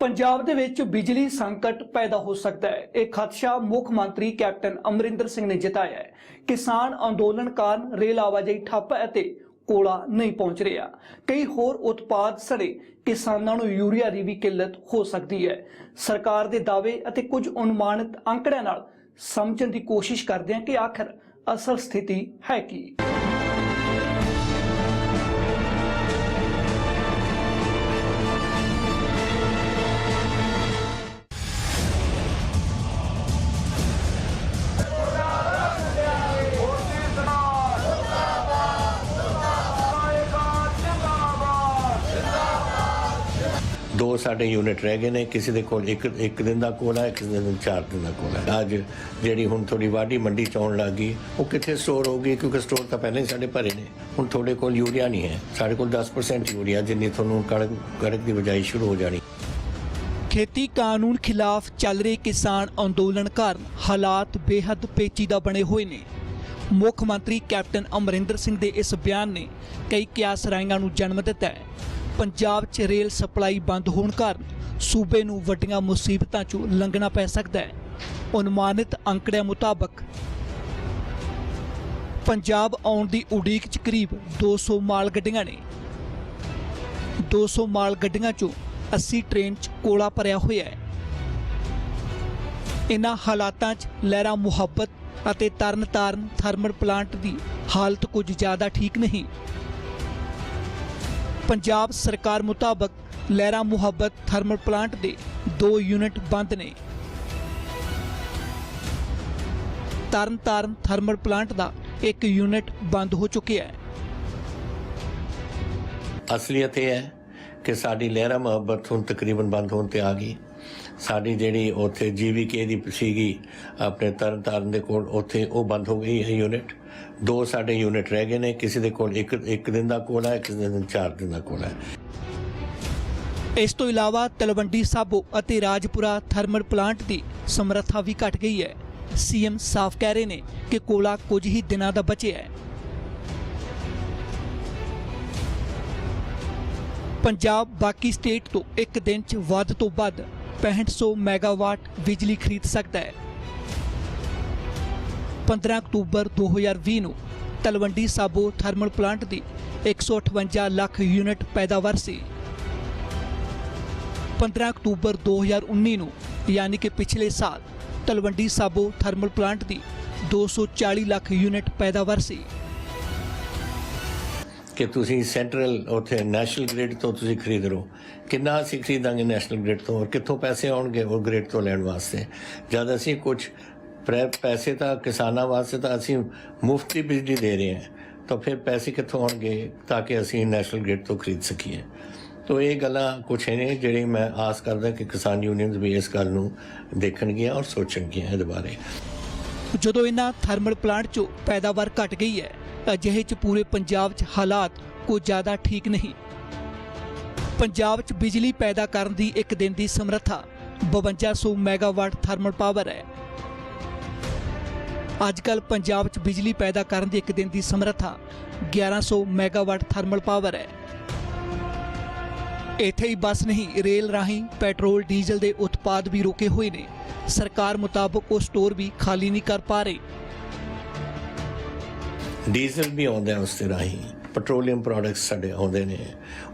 ਪੰਜਾਬ ਦੇ ਵਿੱਚ ਬਿਜਲੀ ਸੰਕਟ ਪੈਦਾ ਹੋ ਸਕਦਾ ਹੈ। ਇਹ ਖਦਸ਼ਾ ਮੁੱਖ ਮੰਤਰੀ ਕੈਪਟਨ ਅਮਰਿੰਦਰ ਸਿੰਘ ਨੇ ਜਤਾਇਆ ਹੈ। ਕਿਸਾਨ ਅੰਦੋਲਨ ਕਾਰਨ ਰੇਲ ਆਵਾਜਾਈ ਠੱਪ ਅਤੇ ਕੋਲਾ ਨਹੀਂ ਪਹੁੰਚ ਰਿਹਾ। ਕਈ ਹੋਰ ਉਤਪਾਦ ਸੜੇ। ਕਿਸਾਨਾਂ ਨੂੰ ਯੂਰੀਆ ਦੀ ਵੀ ਕਿੱਲਤ ਹੋ ਸਕਦੀ ਹੈ। ਸਰਕਾਰ ਦੇ ਦਾਅਵੇ ਅਤੇ ਕੁਝ ਅਨੁਮਾਨਿਤ ਅੰਕੜਿਆਂ ਨਾਲ ਸਮਝਣ ਦੀ ਕੋਸ਼ਿਸ਼ ਕਰਦੇ ਹਾਂ ਕਿ ਆਖਰ ਅਸਲ ਸਥਿਤੀ ਹੈ ਕੀ। ਸਾਡੇ ਯੂਨਿਟ ਰਹਿ ਗਏ ਨੇ, ਕਿਸੇ ਦੇ ਕੋਲ ਇੱਕ ਇੱਕ ਦਿਨ ਦਾ ਕੋਲ ਹੈ ਕਿਸੇ ਦੇ ਚਾਰ ਦਿਨ ਦਾ ਕੋਲ ਹੈ ਅੱਜ ਜਿਹੜੀ ਹੁਣ ਥੋੜੀ ਵਾਢੀ ਮੰਡੀ ਚ ਆਉਣ ਲੱਗ ਉਹ ਕਿੱਥੇ ਸਟੋਰ ਹੋਊਗੀ? ਕਿਉਂਕਿ ਸਟੋਰ ਤਾਂ ਪਹਿਲਾਂ ਹੀ ਸਾਡੇ ਭਰੇ ਨੇ। ਹੁਣ ਤੁਹਾਡੇ ਕੋਲ ਯੂਰੀਆ ਨਹੀਂ ਹੈ। ਸਾਡੇ ਕੋਲ 10% ਯੂਰੀਆ ਜਿੰਨੀ ਤੁਹਾਨੂੰ ਕਣਕ ਕਣਕ ਦੀ ਬਜਾਈ ਸ਼ੁਰੂ ਹੋ ਜਾਣੀ। ਖੇਤੀ ਕਾਨੂੰਨ ਖਿਲਾਫ ਚੱਲ ਰਹੇ ਕਿਸਾਨ ਅੰਦੋਲਨ ਕਾਰਨ ਹਾਲਾਤ ਬੇਹੱਦ ਪੇਚੀਦਾ ਬਣੇ ਹੋਏ ਨੇ। ਮੁੱਖ ਮੰਤਰੀ ਕੈਪਟਨ ਅਮਰਿੰਦਰ ਸਿੰਘ ਦੇ ਇਸ ਬਿਆਨ ਨੇ ਕਈ ਕਿਆਸ ਰਾਈਆਂ ਨੂੰ ਜਨਮ ਦਿੱਤਾ ਹੈ। ਪੰਜਾਬ 'ਚ ਰੇਲ ਸਪਲਾਈ ਬੰਦ ਹੋਣ ਕਾਰਨ ਸੂਬੇ ਨੂੰ ਵੱਡੀਆਂ ਮੁਸੀਬਤਾਂ 'ਚੋਂ ਲੰਘਣਾ ਪੈ ਸਕਦਾ ਹੈ। ਅਨੁਮਾਨਿਤ ਅੰਕੜਿਆਂ ਮੁਤਾਬਕ ਪੰਜਾਬ ਆਉਣ ਦੀ ਉਡੀਕ 'ਚ ਕਰੀਬ 200 ਮਾਲ ਗੱਡੀਆਂ ਨੇ। 200 ਮਾਲ ਗੱਡੀਆਂ 'ਚੋਂ 80 ਟ੍ਰੇਨ 'ਚ ਕੋਲਾ ਭਰਿਆ ਹੋਇਆ ਹੈ। ਇਨ੍ਹਾਂ ਹਾਲਾਤਾਂ 'ਚ ਲਹਿਰਾ ਮੁਹੱਬਤ ਅਤੇ ਤਰਨਤਾਰਨ ਥਰਮਲ ਪਲਾਂਟ ਦੀ ਹਾਲਤ ਕੁਝ ਜ਼ਿਆਦਾ ਠੀਕ ਨਹੀਂ। ਪੰਜਾਬ ਸਰਕਾਰ ਮੁਤਾਬਕ ਲਹਿਰਾ ਮੁਹੱਬਤ ਥਰਮਲ ਪਲਾਂਟ ਦੇ ਦੋ ਯੂਨਿਟ ਬੰਦ ਨੇ। ਤਰਨਤਾਰਨ ਥਰਮਲ ਪਲਾਂਟ ਦਾ ਇੱਕ ਯੂਨਿਟ ਬੰਦ ਹੋ ਚੁੱਕਿਆ ਹੈ। ਅਸਲੀਅਤ ਇਹ ਹੈ ਕਿ ਸਾਡੀ ਲਹਿਰਾ ਮੁਹੱਬਤ ਹੁਣ ਤਕਰੀਬਨ ਬੰਦ ਹੋਣ ਤੇ ਆ ਗਈ। ਸਾਡੀ ਜਿਹੜੀ ਉੱਥੇ ਜੀਵੀਕੇ ਦੀ ਸੀਗੀ, ਆਪਣੇ ਤਰਨਤਾਰਨ ਦੇ ਕੋਲ, ਉੱਥੇ ਉਹ ਬੰਦ ਹੋ ਗਈ ਹੈ ਯੂਨਿਟ। ਦੋ ਸਾਡੇ ਯੂਨਿਟ ਰਹਿ ਗਏ ਨੇ, ਕਿਸੇ ਦੇ ਕੋਲ ਇੱਕ ਇੱਕ ਦਿਨ ਦਾ ਕੋਲ ਹੈ, ਕਿਸੇ ਦੇ ਚਾਰ ਦਿਨ ਦਾ ਕੋਲ ਹੈ। ਇਸ ਤੋਂ ਇਲਾਵਾ ਤਲਵੰਡੀ ਸਾਬੋ ਅਤੇ ਰਾਜਪੁਰਾ ਥਰਮਲ ਪਲਾਂਟ ਦੀ ਸਮਰੱਥਾ ਵੀ ਘਟ ਗਈ ਹੈ। ਸੀਐਮ ਸਾਫ਼ ਕਹਿ ਰਹੇ ਨੇ ਕਿ ਕੋਲਾ ਕੁਝ ਹੀ ਦਿਨਾਂ ਦਾ ਬਚਿਆ ਹੈ। ਪੰਜਾਬ ਬਾਕੀ ਸਟੇਟ ਤੋਂ ਇੱਕ ਦਿਨ 'ਚ ਵੱਧ ਤੋਂ ਵੱਧ 6500 ਮੈਗਾਵਾਟ ਬਿਜਲੀ ਖਰੀਦ ਸਕਦਾ ਹੈ। 15 ਅਕਤੂਬਰ 2020 ਨੂੰ ਤਲਵੰਡੀ ਸਾਬੋ ਥਰਮਲ ਪਲਾਂਟ ਦੀ 158 ਲੱਖ ਯੂਨਿਟ ਪੈਦਾਵਾਰ ਸੀ। 15 ਅਕਤੂਬਰ 2019 ਨੂੰ ਯਾਨੀ ਕਿ ਪਿਛਲੇ ਸਾਲ ਤਲਵੰਡੀ ਸਾਬੋ ਥਰਮਲ ਪਲਾਂਟ ਦੀ 240 ਲੱਖ ਯੂਨਿਟ ਪੈਦਾਵਾਰ ਸੀ। ਕਿ ਤੁਸੀਂ ਸੈਂਟਰਲ ਉੱਥੇ ਨੈਸ਼ਨਲ ਗ੍ਰਿਡ ਤੋਂ ਤੁਸੀਂ ਖਰੀਦ ਰਹੇ ਕਿੰਨਾ ਅਸੀਂ ਖਰੀਦਾਂਗੇ ਨੈਸ਼ਨਲ ਗ੍ਰਿਡ ਤੋਂ ਔਰ ਕਿੱਥੋਂ ਪੈਸੇ ਆਉਣਗੇ ਉਹ ਗ੍ਰਿਡ ਤੋਂ ਲੈਣ ਵਾਸਤੇ। ਜਦ ਅਸੀਂ ਕੁਝ ਪੈਸੇ ਤਾਂ ਕਿਸਾਨਾਂ ਵਾਸਤੇ ਤਾਂ ਅਸੀਂ ਮੁਫਤ ਦੀ ਬਿਜਲੀ ਦੇ ਰਹੇ ਹਾਂ। ਤਾਂ ਫਿਰ ਪੈਸੇ ਕਿੱਥੋਂ ਆਉਣਗੇ ਤਾਂ ਕਿ ਅਸੀਂ ਨੈਸ਼ਨਲ ਗ੍ਰਿਡ ਤੋਂ ਖਰੀਦ ਸਕੀਏ? ਤੋ ਇਹ ਗੱਲਾਂ ਕੁਛ ਨੇ ਜਿਹੜੀ ਮੈਂ ਆਸ ਕਰਦਾ ਕਿ ਕਿਸਾਨ ਯੂਨੀਅਨਸ ਵੀ ਇਸ ਗੱਲ ਨੂੰ ਦੇਖਣਗੀਆਂ ਔਰ ਸੋਚਣਗੀਆਂ ਇਹਦੇ ਬਾਰੇ। ਜਦੋਂ ਇਹਨਾਂ ਥਰਮਲ ਪਲਾਂਟ 'ਚੋਂ ਪੈਦਾਵਾਰ ਘਟ ਗਈ ਹੈ, ਅਜਿਹੇ 'ਚ ਪੂਰੇ ਪੰਜਾਬ 'ਚ ਹਾਲਾਤ ਕੋਈ ਜ਼ਿਆਦਾ ਠੀਕ ਨਹੀਂ। ਪੰਜਾਬ 'ਚ ਬਿਜਲੀ ਪੈਦਾ ਕਰਨ ਦੀ ਇੱਕ ਦਿਨ ਦੀ ਸਮਰੱਥਾ 5200 ਮੈਗਾਵਾਟ ਥਰਮਲ ਪਾਵਰ ਹੈ। ਅੱਜ ਕੱਲ ਪੰਜਾਬ 'ਚ ਬਿਜਲੀ ਪੈਦਾ ਕਰਨ ਦੀ ਇੱਕ ਦਿਨ ਦੀ ਸਮਰੱਥਾ 1100 ਮੈਗਾਵਾਟ ਥਰਮਲ ਪਾਵਰ ਹੈ। ਇੱਥੇ ਹੀ ਬਸ ਨਹੀਂ, ਰੇਲ ਰਾਹੀਂ ਪੈਟਰੋਲ, ਡੀਜ਼ਲ ਦੇ ਉਤਪਾਦ ਵੀ ਰੁਕੇ ਹੋਏ ਨੇ। ਸਰਕਾਰ ਮੁਤਾਬਕ ਉਹ ਸਟੋਰ ਵੀ ਖਾਲੀ ਨਹੀਂ ਕਰ ਪਾ ਰਹੇ। ਡੀਜ਼ਲ ਵੀ ਆਉਂਦਾ ਹੈ ਉਸ ਦੇ ਰਾਹੀਂ। ਪੈਟਰੋਲੀਅਮ ਪ੍ਰੋਡਕਟਸ ਸਾਡੇ ਆਉਂਦੇ ਨੇ।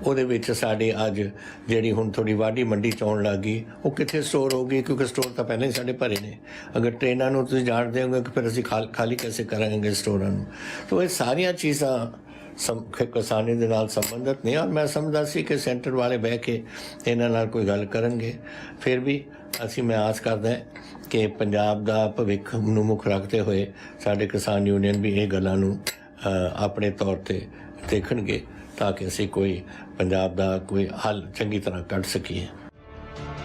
ਉਹਦੇ ਵਿੱਚ ਸਾਡੇ ਅੱਜ ਜਿਹੜੀ ਹੁਣ ਥੋੜੀ ਵਾਢੀ ਮੰਡੀ ਚ ਆਉਣ ਲੱਗ ਗਈ, ਉਹ ਕਿੱਥੇ ਸਟੋਰ ਹੋਊਗੀ? ਕਿਉਂਕਿ ਸਟੋਰ ਤਾਂ ਪਹਿਲਾਂ ਹੀ ਸਾਡੇ ਭਰੇ ਨੇ। ਅਗਰ ਟ੍ਰੇਨਾਂ ਨੂੰ ਤੁਸੀਂ ਜਾਣਦੇ ਹੋਗੇ ਕਿ ਫਿਰ ਅਸੀਂ ਖਾਲ- ਖਾਲੀ ਕੈਸੇ ਕਰਾਂਗੇ ਸਟੋਰਾਂ ਨੂੰ। ਤਾਂ ਇਹ ਸਾਰੀਆਂ ਚੀਜ਼ਾਂ ਸਮ ਕਿਸਾਨੀ ਦੇ ਨਾਲ ਸੰਬੰਧਿਤ ਨੇ ਔਰ ਮੈਂ ਸਮਝਦਾ ਸੀ ਕਿ ਸੈਂਟਰ ਵਾਲੇ ਬਹਿ ਕੇ ਇਹਨਾਂ ਨਾਲ ਕੋਈ ਗੱਲ ਕਰਨਗੇ। ਫਿਰ ਵੀ ਅਸੀਂ, ਮੈਂ ਆਸ ਕਰਦਾ ਕਿ ਪੰਜਾਬ ਦਾ ਭਵਿੱਖ ਨੂੰ ਮੁੱਖ ਰੱਖਦੇ ਹੋਏ ਸਾਡੇ ਕਿਸਾਨ ਯੂਨੀਅਨ ਵੀ ਇਹ ਗੱਲਾਂ ਨੂੰ ਆਪਣੇ ਤੌਰ ਤੇ ਦੇਖਣਗੇ ਤਾਂ ਕਿ ਅਸੀਂ ਕੋਈ ਪੰਜਾਬ ਦਾ ਕੋਈ ਹੱਲ ਚੰਗੀ ਤਰ੍ਹਾਂ ਕੱਢ ਸਕੀਏ।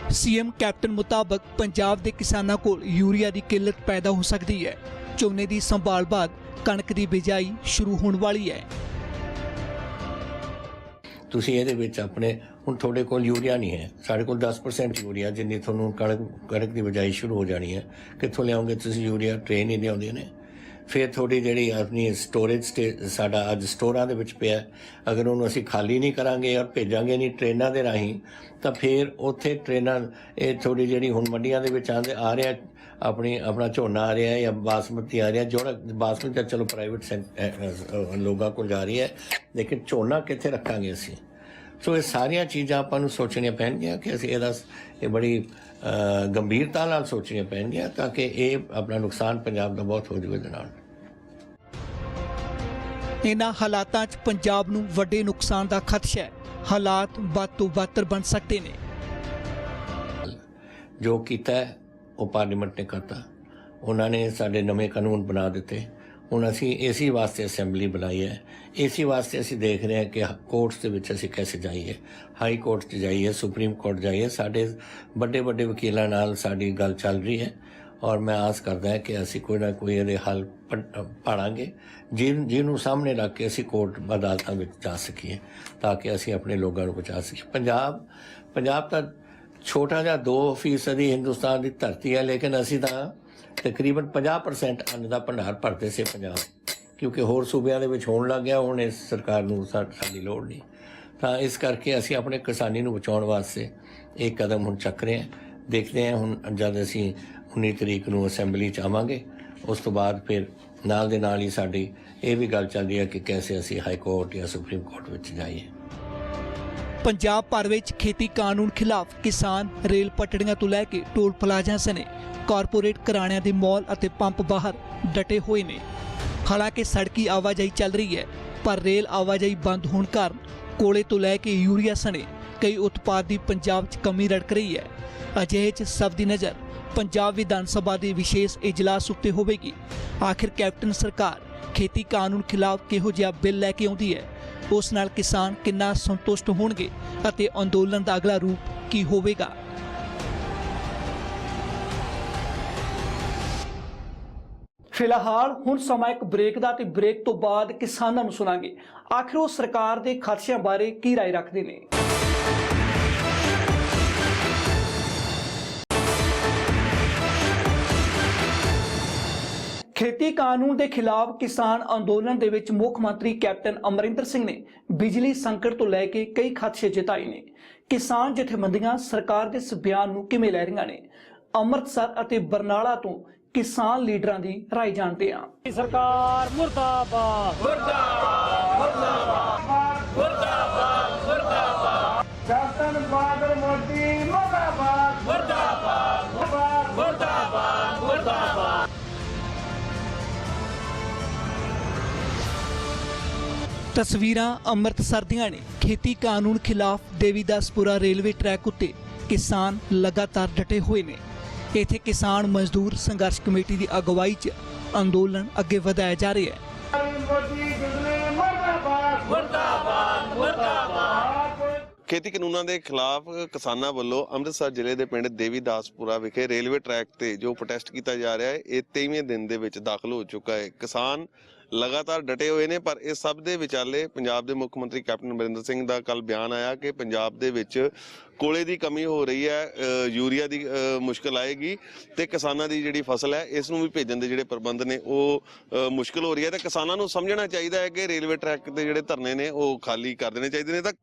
ਸੀਐਮ ਕੈਪਟਨ ਮੁਤਾਬਕ ਪੰਜਾਬ ਦੇ ਕਿਸਾਨਾਂ ਕੋਲ ਯੂਰੀਆ ਦੀ ਕਿੱਲਤ ਪੈਦਾ ਹੋ ਸਕਦੀ ਹੈ। ਝੋਨੇ ਦੀ ਸੰਭਾਲ ਬਾਅਦ ਕਣਕ ਦੀ ਬਿਜਾਈ ਸ਼ੁਰੂ ਹੋਣ ਵਾਲੀ ਹੈ। ਤੁਸੀਂ ਇਹਦੇ ਵਿੱਚ ਆਪਣੇ ਹੁਣ ਤੁਹਾਡੇ ਕੋਲ ਯੂਰੀਆ ਨਹੀਂ ਹੈ। ਸਾਡੇ ਕੋਲ 10% ਯੂਰੀਆ ਜਿੰਨੀ ਤੁਹਾਨੂੰ ਕਣਕ ਕਣਕ ਦੀ ਬਜਾਈ ਸ਼ੁਰੂ ਹੋ ਜਾਣੀ ਹੈ। ਕਿੱਥੋਂ ਲਿਆਓਗੇ ਤੁਸੀਂ ਯੂਰੀਆ? ਟ੍ਰੇਨ ਹੀ ਲਿਆਉਂਦੇ ਨੇ। ਫਿਰ ਥੋੜੀ ਜਿਹੜੀ ਆਪਣੀ ਸਟੋਰੇਜ ਸਾਡਾ ਅੱਜ ਸਟੋਰਾਂ ਦੇ ਵਿੱਚ ਪਿਆ ਅਗਰ ਉਹਨੂੰ ਅਸੀਂ ਖਾਲੀ ਨਹੀਂ ਕਰਾਂਗੇ ਔਰ ਭੇਜਾਂਗੇ ਨਹੀਂ ਟ੍ਰੇਨਾਂ ਦੇ ਰਾਹੀਂ, ਤਾਂ ਫਿਰ ਉੱਥੇ ਟ੍ਰੇਨਾਂ, ਇਹ ਥੋੜੀ ਜਿਹੜੀ ਹੁਣ ਮੰਡੀਆਂ ਦੇ ਵਿੱਚ ਆਂਦੇ, ਆ ਰਿਹਾ, ਆਪਣੀ, ਆਪਣਾ ਝੋਨਾ ਆ ਰਿਹਾ ਜਾਂ ਬਾਸਮਤੀ ਆ ਰਿਹਾ ਜਿਹੜਾ ਬਾਸਮਤੀ ਤਾਂ ਚਲੋ ਪ੍ਰਾਈਵੇਟ ਲੋਕਾਂ ਕੋਲ ਜਾ ਰਹੀ ਹੈ, ਲੇਕਿਨ ਝੋਨਾ ਕਿੱਥੇ ਰੱਖਾਂਗੇ ਅਸੀਂ? ਸੋ ਇਹ ਸਾਰੀਆਂ ਚੀਜ਼ਾਂ ਆਪਾਂ ਨੂੰ ਸੋਚਣੀਆਂ ਪੈਣਗੀਆਂ ਕਿ ਅਸੀਂ ਇਹਦਾ ਇਹ ਬੜੀ ਗੰਭੀਰਤਾ ਨਾਲ ਸੋਚਣੀਆਂ ਪੈਣਗੀਆਂ ਤਾਂ ਕਿ ਇਹ ਆਪਣਾ ਨੁਕਸਾਨ ਪੰਜਾਬ ਦਾ ਬਹੁਤ ਹੋ ਜਾਵੇ ਇਹਦੇ ਨਾਲ ਇਹਨਾਂ ਹਾਲਾਤਾਂ 'ਚ ਪੰਜਾਬ ਨੂੰ ਵੱਡੇ ਨੁਕਸਾਨ ਦਾ ਖਦਸ਼ਾ ਹੈ। ਹਾਲਾਤ ਵੱਧ ਤੋਂ ਬਦਤਰ ਬਣ ਸਕਦੇ ਨੇ। ਜੋ ਕੀਤਾ ਉਹ ਪਾਰਲੀਮੈਂਟ ਨੇ ਕਰਤਾ। ਉਹਨਾਂ ਨੇ ਸਾਡੇ ਨਵੇਂ ਕਾਨੂੰਨ ਬਣਾ ਦਿੱਤੇ। ਹੁਣ ਅਸੀਂ ਏਸੀ ਵਾਸਤੇ ਅਸੈਂਬਲੀ ਬਣਾਈ ਹੈ। ਏਸੀ ਵਾਸਤੇ ਅਸੀਂ ਦੇਖ ਰਹੇ ਹਾਂ ਕਿ ਕੋਰਟਸ ਦੇ ਵਿੱਚ ਅਸੀਂ ਕਿਵੇਂ ਜਾਈਏ। ਹਾਈ ਕੋਰਟ 'ਚ ਜਾਈਏ, ਸੁਪਰੀਮ ਕੋਰਟ ਜਾਈਏ। ਸਾਡੇ ਵੱਡੇ ਵੱਡੇ ਵਕੀਲਾਂ ਨਾਲ ਸਾਡੀ ਗੱਲ ਚੱਲ ਰਹੀ ਹੈ। ਔਰ ਮੈਂ ਆਸ ਕਰਦਾ ਕਿ ਅਸੀਂ ਕੋਈ ਨਾ ਕੋਈ ਇਹਦੇ ਹੱਲ ਪ- ਪਾੜਾਂਗੇ। ਜਿਨ ਜਿਹਨੂੰ ਸਾਹਮਣੇ ਰੱਖ ਕੇ ਅਸੀਂ ਕੋਰਟ ਅਦਾਲਤਾਂ ਵਿੱਚ ਜਾ ਸਕੀਏ ਤਾਂ ਕਿ ਅਸੀਂ ਆਪਣੇ ਲੋਕਾਂ ਨੂੰ ਬਚਾ ਸਕੀਏ। ਪੰਜਾਬ ਪੰਜਾਬ ਤਾਂ ਛੋਟਾ ਜਿਹਾ 2% ਦੀ ਹਿੰਦੁਸਤਾਨ ਦੀ ਧਰਤੀ ਹੈ, ਲੇਕਿਨ ਅਸੀਂ ਤਾਂ ਤਕਰੀਬਨ 50% ਅੰਨ ਦਾ ਭੰਡਾਰ ਭਰਦੇ ਸੀ ਪੰਜਾਬ। ਕਿਉਂਕਿ ਹੋਰ ਸੂਬਿਆਂ ਦੇ ਵਿੱਚ ਹੋਣ ਲੱਗ ਗਿਆ, ਹੁਣ ਇਸ ਸਰਕਾਰ ਨੂੰ ਸਾ- ਸਾਡੀ ਲੋੜ ਨਹੀਂ। ਤਾਂ ਇਸ ਕਰਕੇ ਅਸੀਂ ਆਪਣੇ ਕਿਸਾਨੀ ਨੂੰ ਬਚਾਉਣ ਵਾਸਤੇ ਇਹ ਕਦਮ ਹੁਣ ਚੱਕ ਰਹੇ ਹਾਂ। ਦੇਖਦੇ ਹਾਂ ਹੁਣ ਜਦ ਅਸੀਂ 19 ਤਰੀਕ ਨੂੰ ਅਸੈਂਬਲੀ ਚ ਆਵਾਂਗੇ। ਉਸ ਤੋਂ ਬਾਅਦ ਫਿਰ ਨਾਲ ਦੇ ਨਾਲ ਹੀ ਸਾਡੀ ਇਹ ਵੀ ਗੱਲ ਚੱਲਦੀ ਹੈ ਕਿ ਕੈਸੇ ਅਸੀਂ ਹਾਈ ਕੋਰਟ ਜਾਂ ਸੁਪਰੀਮ ਕੋਰਟ ਵਿੱਚ ਜਾਈਏ। ਪੰਜਾਬ ਭਰ ਵਿੱਚ ਖੇਤੀ ਕਾਨੂੰਨ ਖਿਲਾਫ ਕਿਸਾਨ ਰੇਲ ਪਟੜੀਆਂ ਤੋਂ ਲੈ ਕੇ ਟੋਲ ਪਲਾਜ਼ਾ ਸਣੇ ਕਾਰਪੋਰੇਟ ਘਰਾਣਿਆਂ ਦੇ ਮਾਲ ਅਤੇ ਪੰਪ ਬਾਹਰ ਡਟੇ ਹੋਏ ਨੇ। ਹਾਲਾਂਕਿ ਸੜਕੀ ਆਵਾਜਾਈ ਚੱਲ ਰਹੀ ਹੈ, ਪਰ ਰੇਲ ਆਵਾਜਾਈ ਬੰਦ ਹੋਣ ਕਾਰਨ ਕੋਲੇ ਤੋਂ ਲੈ ਕੇ ਯੂਰੀਆ ਸਣੇ ਕਈ ਉਤਪਾਦ ਦੀ ਪੰਜਾਬ 'ਚ ਕਮੀ ਰੜਕ ਰਹੀ ਹੈ। ਅਜਿਹੇ 'ਚ ਸਭ ਦੀ ਨਜ਼ਰ ਪੰਜਾਬ ਵਿਧਾਨ ਸਭਾ ਦੇ ਵਿਸ਼ੇਸ਼ ਇਜਲਾਸ ਉੱਤੇ ਹੋਵੇਗੀ ਆਖਿਰ ਕੈਪਟਨ ਸਰਕਾਰ ਖੇਤੀ ਕਾਨੂੰਨ ਖਿਲਾਫ ਕਿਹੋ ਜਿਹਾ ਬਿੱਲ ਲੈ ਕੇ ਆਉਂਦੀ ਹੈ ਉਸ ਨਾਲ ਕਿਸਾਨ ਕਿੰਨਾ ਸੰਤੁਸ਼ਟ ਹੋਣਗੇ ਅਤੇ ਅੰਦੋਲਨ ਦਾ ਅਗਲਾ ਰੂਪ ਕੀ ਹੋਵੇਗਾ ਫਿਲਹਾਲ ਹੁਣ ਸਮਾਂ ਇੱਕ ਬ੍ਰੇਕ ਦਾ ਤੇ ਬ੍ਰੇਕ ਤੋਂ ਬਾਅਦ ਕਿਸਾਨਾਂ ਨੂੰ ਸੁਣਾਂਗੇ ਆਖਿਰ ਉਹ ਸਰਕਾਰ ਦੇ ਖਦਸ਼ਿਆਂ ਬਾਰੇ ਕੀ رائے ਰੱਖਦੇ ਨੇ ਖੇਤੀ ਕਾਨੂੰਨ ਦੇ ਖਿਲਾਫ ਕਿਸਾਨ ਅੰਦੋਲਨ ਦੇ ਵਿੱਚ ਮੁੱਖ ਮੰਤਰੀ ਕੈਪਟਨ ਅਮਰਿੰਦਰ ਸਿੰਘ ਨੇ ਬਿਜਲੀ ਸੰਕਟ ਤੋਂ ਲੈ ਕੇ ਕਈ ਖਦਸ਼ੇ ਜਤਾਏ ਨੇ। ਕਿਸਾਨ ਜਥੇਬੰਦੀਆਂ ਸਰਕਾਰ ਦੇ ਇਸ ਬਿਆਨ ਨੂੰ ਕਿਵੇਂ ਲੈ ਰਹੀਆਂ ਨੇ? ਅੰਮ੍ਰਿਤਸਰ ਅਤੇ ਬਰਨਾਲਾ ਤੋਂ ਕਿਸਾਨ ਲੀਡਰਾਂ ਦੀ ਰਾਏ ਜਾਣਦੇ ਹਾਂ। ਸਰਕਾਰ ਮੁਰਦਾਬਾਦ। ਕੈਪਟਨ ਤਸਵੀਰਾਂ ਅੰਮ੍ਰਿਤਸਰ ਦੀਆਂ ਨੇ। ਖੇਤੀ ਕਾਨੂੰਨ ਖਿਲਾਫ ਦੇਵੀਦਾਸਪੁਰਾ ਰੇਲਵੇ ਟਰੈਕ ਉੱਤੇ ਕਿਸਾਨ ਲਗਾਤਾਰ ਡਟੇ ਹੋਏ ਨੇ। ਇੱਥੇ ਕਿਸਾਨ ਮਜ਼ਦੂਰ ਸੰਘਰਸ਼ ਕਮੇਟੀ ਦੀ ਅਗਵਾਈ 'ਚ ਅੰਦੋਲਨ ਅੱਗੇ ਵਧਾਇਆ ਜਾ ਰਿਹਾ ਹੈ। ਖੇਤੀ ਕਾਨੂੰਨਾਂ ਦੇ ਖਿਲਾਫ ਕਿਸਾਨਾਂ ਵੱਲੋਂ ਅੰਮ੍ਰਿਤਸਰ ਜ਼ਿਲ੍ਹੇ ਦੇ ਪਿੰਡ ਦੇਵੀਦਾਸਪੁਰਾ ਵਿਖੇ ਰੇਲਵੇ ਟਰੈਕ ਤੇ ਜੋ ਪ੍ਰੋਟੈਸਟ ਕੀਤਾ ਜਾ ਰਿਹਾ ਹੈ ਇਹ 23ਵੇਂ ਦਿਨ ਦੇ ਵਿੱਚ ਦਾਖਲ ਹੋ ਚੁੱਕਾ ਹੈ। ਕਿਸਾਨ ਲਗਾਤਾਰ ਡਟੇ ਹੋਏ ਨੇ ਪਰ ਇਹ ਸਭ ਦੇ ਵਿਚਾਲੇ ਪੰਜਾਬ ਦੇ ਮੁੱਖ ਮੰਤਰੀ ਕੈਪਟਨ ਅਮਰਿੰਦਰ ਸਿੰਘ ਦਾ ਕੱਲ ਬਿਆਨ ਆਇਆ ਕਿ ਪੰਜਾਬ ਦੇ ਵਿੱਚ ਕੋਲੇ ਦੀ ਕਮੀ ਹੋ ਰਹੀ ਹੈ ਯੂਰੀਆ ਦੀ ਅ, ਮੁਸ਼ਕਲ ਆਏਗੀ ਤੇ ਕਿਸਾਨਾਂ ਦੀ ਜਿਹੜੀ ਫਸਲ ਹੈ ਇਸ ਨੂੰ ਵੀ ਭੇਜਣ ਦੇ ਜਿਹੜੇ ਪ੍ਰਬੰਧ ਨੇ ਉਹ ਅ, ਮੁਸ਼ਕਲ ਹੋ ਰਹੀ ਹੈ। ਤੇ ਕਿਸਾਨਾਂ ਨੂੰ ਸਮਝਣਾ ਚਾਹੀਦਾ ਹੈ ਕਿ ਰੇਲਵੇ ਟਰੈਕ ਤੇ ਜਿਹੜੇ ਧਰਨੇ ਨੇ ਉਹ ਖਾਲੀ ਕਰ ਦੇਣੇ ਚਾਹੀਦੇ ਨੇ। ਤਾਂ